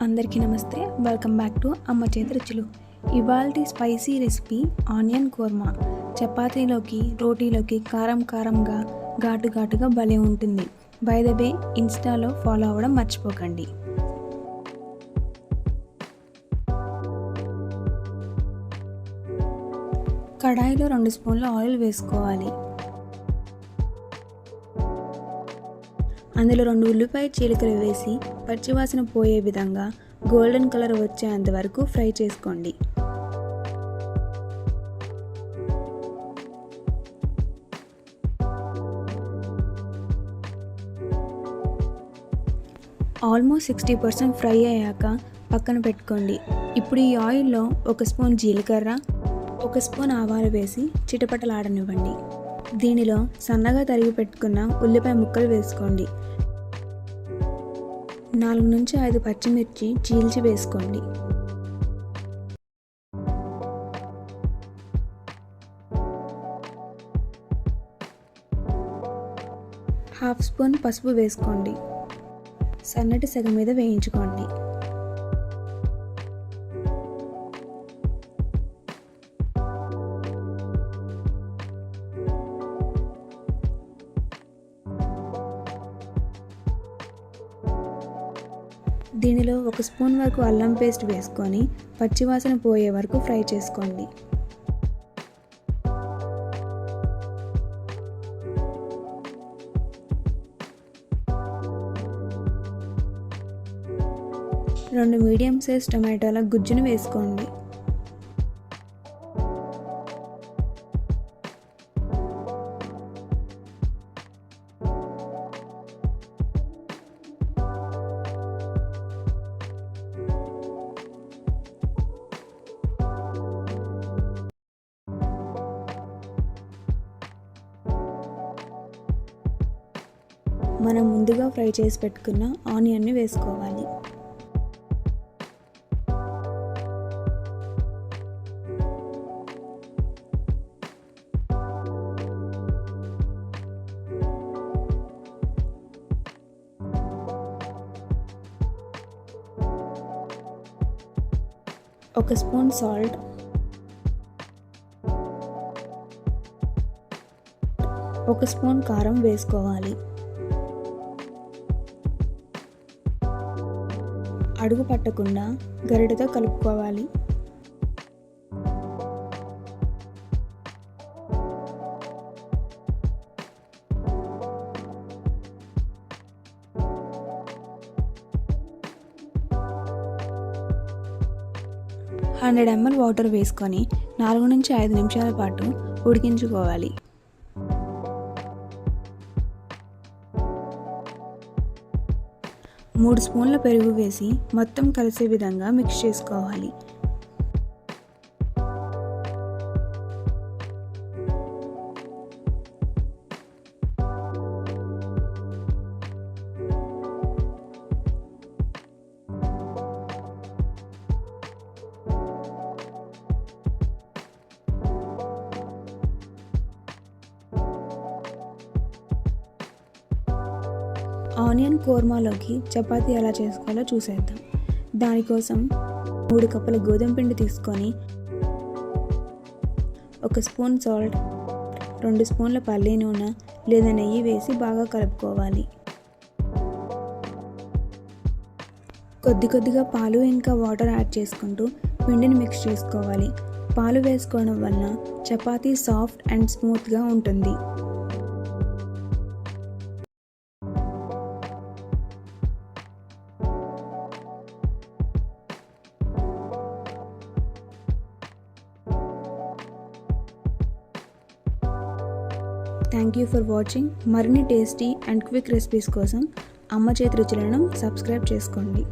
అందరికీ నమస్తే. Welcome back to అమ్మ చేతి రుచులు. ఇవాల్టి స్పైసీ రెసిపీ ఆనియన్ కోర్మా. చపాతీలోకి రోటీలోకి కారం కారంగా ఘాటు ఘాటుగా భలే ఉంటుంది. బై ద వే ఇన్స్టాలో ఫాలో అవ్వడం మర్చిపోకండి. కడాయిలో రెండు స్పూన్ల ఆయిల్ వేసుకోవాలి. అందులో రెండు ఉల్లిపాయ చీలికలు వేసి పచ్చివాసన పోయే విధంగా గోల్డెన్ కలర్ వచ్చేంత వరకు ఫ్రై చేసుకోండి. ఆల్మోస్ట్ సిక్స్టీ పర్సెంట్ ఫ్రై అయ్యాక పక్కన పెట్టుకోండి. ఇప్పుడు ఈ ఆయిల్లో ఒక స్పూన్ జీలకర్ర ఒక స్పూన్ ఆవాలు వేసి చిటపటలాడనివ్వండి. దీనిలో సన్నగా తరిగి పెట్టుకున్న ఉల్లిపాయ ముక్కలు వేసుకోండి. నాలుగు నుంచి ఐదు పచ్చిమిర్చి చీల్చి వేసుకోండి. హాఫ్ స్పూన్ పసుపు వేసుకోండి. సన్నటి సెగ మీద వేయించుకోండి. దీనిలో ఒక స్పూన్ వరకు అల్లం పేస్ట్ వేసుకొని పచ్చివాసన పోయే వరకు ఫ్రై చేసుకోండి. రెండు మీడియం సైజ్ టమాటాల గుజ్జును వేసుకోండి. మనం ముందుగా ఫ్రై చేసి పెట్టుకున్న ఆనియన్ని వేసుకోవాలి. ఒక స్పూన్ సాల్ట్. ఒక స్పూన్ కారం వేసుకోవాలి. అడుగు పట్టకుండా గరిటతో కలుపుకోవాలి. హండ్రెడ్ ఎంఎల్ వాటర్ వేసుకొని నాలుగు నుంచి ఐదు నిమిషాల పాటు ఉడికించుకోవాలి. మూడు స్పూన్ల పెరుగు వేసి మొత్తం కలిసే విధంగా మిక్స్ చేసుకోవాలి. ఆనియన్ కోర్మాలోకి చపాతీ ఎలా చేసుకోవాలో చూసేద్దాం. దానికోసం మూడు కప్పుల గోధుమ పిండి తీసుకొని ఒక స్పూన్ సాల్ట్ రెండు స్పూన్ల పల్లి నూనె లేదా నెయ్యి వేసి బాగా కలుపుకోవాలి. కొద్ది కొద్దిగా పాలు ఇంకా వాటర్ యాడ్ చేసుకుంటూ పిండిని మిక్స్ చేసుకోవాలి. పాలు వేసుకోవడం వలన చపాతీ సాఫ్ట్ అండ్ స్మూత్గా ఉంటుంది. థ్యాంక్ యూ ఫర్ వాచింగ్ మరిన్ని టేస్టీ అండ్ క్విక్ రెసిపీస్ కోసం అమ్మ చేతి రుచులను సబ్స్క్రైబ్ చేసుకోండి.